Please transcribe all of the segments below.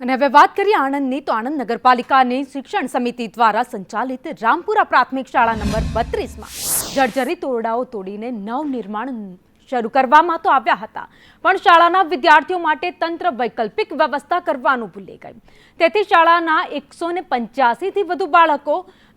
અને હવે વાત કરીએ આણંદની, તો આણંદ નગરપાલિકાની શિક્ષણ સમિતિ દ્વારા સંચાલિત રામપુરા પ્રાથમિક શાળા નંબર બત્રીસમાં જર્જરિત ઓરડાઓ તોડીને નવનિર્માણ શરૂ કરવામાં તો આવ્યા હતા. પણ શાળાના વિદ્યાર્થીઓ માટે તંત્ર વૈકલ્પિક વ્યવસ્થા કરવાનું ભૂલી ગયું. તેથી શાળાના એકસો ને પંચ્યાસીથી વધુ બાળકો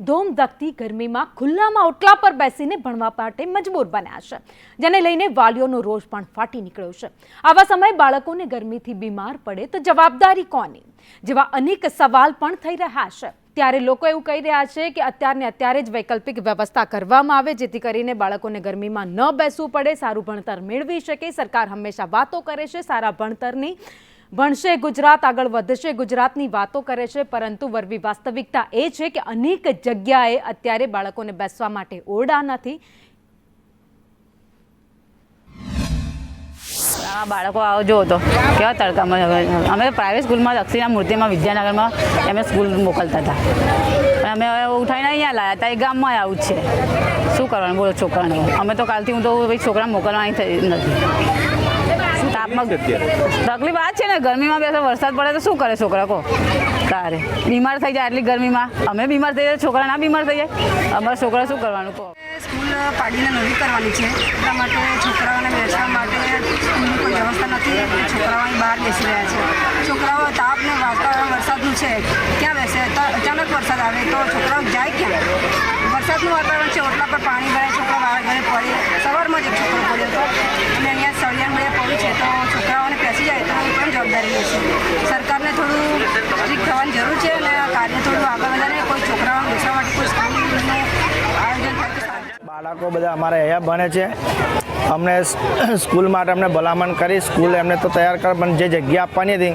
ધોમધકતી ગરમીમાં ખુલ્લામાં ઓટલા પર બેસીને ભણવા માટે મજબૂર બન્યા છે, જેને લઈને વાલીઓનો રોષ પણ ફાટી નીકળ્યો છે. આવા સમયે બાળકોને ગરમીથી બીમાર પડે તો જવાબદારી કોની? જેવા અનેક સવાલ પણ થઈ રહ્યા છે. ત્યારે લોકો એવું કહી રહ્યા છે કે અત્યારને અત્યારે જ વૈકલ્પિક વ્યવસ્થા કરવામાં આવે, જેથી કરીને બાળકોને ગરમીમાં ન બેસવું પડે, સારું ભણતર મેળવી શકે. સરકાર હંમેશા વાતો કરે છે, સારા ભણતરની ભણશે ગુજરાત, આગળ વધશે ગુજરાતની વાતો કરે છે, પરંતુ વરવી વાસ્તવિકતા એ છે કે અનેક જગ્યાએ અત્યારે બાળકોને બેસવા માટે ઓરડા નથી. બાળકો આવો જો તો. કેવા તડકામાં હવે અમે પ્રાઇવેટ સ્કૂલમાં દક્ષિણા મૂર્તિમાં વિદ્યાનગરમાં અમે સ્કૂલ મોકલતા હતા. પણ અમે હવે ઉઠાઈને અહીંયા લાવ્યા હતા એ ગામમાં આવું જ છે. શું કરવાનું? બોલો છોકરાને. અમે તો કાલથી હું તો ભાઈ છોકરા મોકલવાની થઈ નથી. તાપમાં તકલીફ આ છે ને ગરમીમાં બેસે વરસાદ પડે તો શું કરે છોકરા કહો તારે. બીમાર થઈ જાય આટલી ગરમીમાં. અમે બીમાર થઈ જાય છોકરા ના બીમાર થઈ જાય? અમારા છોકરા શું કરવાનું કહો સ્કૂલ પાડીને નવી કરવાની છે. એટલા માટે છોકરાઓને બેસવા માટે સ્કૂલની કોઈ વ્યવસ્થા નથી અહીં બહાર બેસી રહ્યા છે. છોકરાઓ તાપ ને વાતાવરણ વરસાદનું છે. ક્યાં બેસે? અચાનક વરસાદ આવે તો છોકરાઓ જાય ક્યાં? વરસાદનું વાતાવરણ છે ઓટલા પર પાણી ભરાય, છોકરા બહાર ઘરે પડે, સવારમાં જ એક છોકરો પડ્યો હતો. અને અહીંયા સળિયા મળે પડ્યું છે, તો છોકરાઓને બેસી જાય તો એ પણ જવાબદારી લેશે સરકારને થોડું સ્ટ્રિક્ટ થવાની જરૂર છે અને આ કાર્ય થોડું આગળ વધારે. કોઈ છોકરાઓને બેસવા માટે કોઈ સ્કૂલનું આયોજન બાળકો બધા અમારે અહીંયા ભણે છે. અમને સ્કૂલ માટે અમને ભલામણ કરી. સ્કૂલ એમને તો તૈયાર કર, પણ જે જગ્યા આપવાની હતી,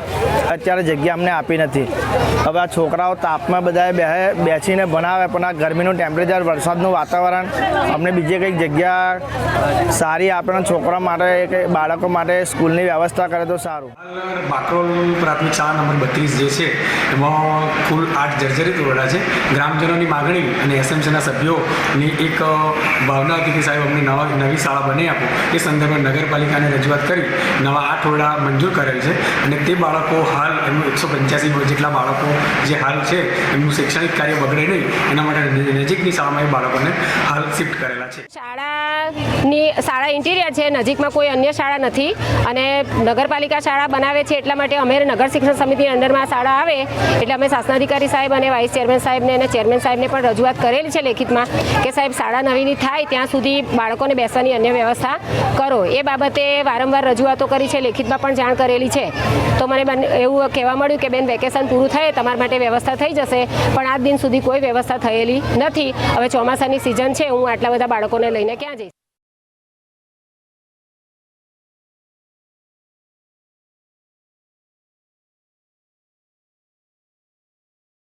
અત્યારે જગ્યા અમને આપી નથી. હવે આ છોકરાઓ તાપમાં બધાએ બે બેસીને ભણાવે, પણ આ ગરમીનું ટેમ્પરેચર વરસાદનું વાતાવરણ, અમને બીજી કંઈક જગ્યા સારી આપણે છોકરા માટે બાળકો માટે સ્કૂલની વ્યવસ્થા કરે તો સારું. બાકરોલ પ્રાથમિક શાળા નંબર બત્રીસ જે છે, એમાં કુલ આઠ જર્જરિત ઓરડા છે. ગ્રામજનોની માગણી અને એસએમસીના સભ્યોની એક ભાવના હતી કે સાહેબ, અમને નવા, નવી શાળા બની આપો એ સંદર્ભે નગરપાલિકાને રજૂઆત કરી નવા આઠ ઓરડા મંજૂર કરેલ છે અને તે બાળકો હાલ એમનું એકસો પંચ્યાસી જેટલા બાળકો જે હાલ છે, એમનું શૈક્ષણિક કાર્ય બગડે નહીં, એના માટે નજીકની શાળામાં એ બાળકોને હાલ શિફ્ટ કરેલા છે. શાળાની, શાળા ઇન્ટિરિયર છે, નજીકમાં કોઈ અન્ય શાળા નથી અને નગરપાલિકા શાળા બનાવે છે એટલા માટે અમે નગર શિક્ષણ સમિતિની અંદરમાં શાળા આવે એટલે અમે શાસનાધિકારી સાહેબ અને વાઇસ ચેરમેન સાહેબને અને ચેરમેન સાહેબને પણ રજૂઆત કરેલી છે લેખિતમાં કે સાહેબ શાળા નવીની થાય ત્યાં સુધી બાળકોને બેસવાની અન્ય વ્યવસ્થા કરો. એ બાબતે વારંવાર રજૂઆતો કરી છે, લેખિતમાં પણ જાણ કરેલી છે. તો મને એવું કહેવા મળ્યું કે બેન, વેકેશન પૂરું થાય, તમારા માટે વ્યવસ્થા થઈ જશે, પણ આજ દિન સુધી કોઈ વ્યવસ્થા થયેલી નથી. હવે ચોમાસાની સિઝન છે, હું આટલા બધા બાળકોને લઈને ક્યાં જઈશ?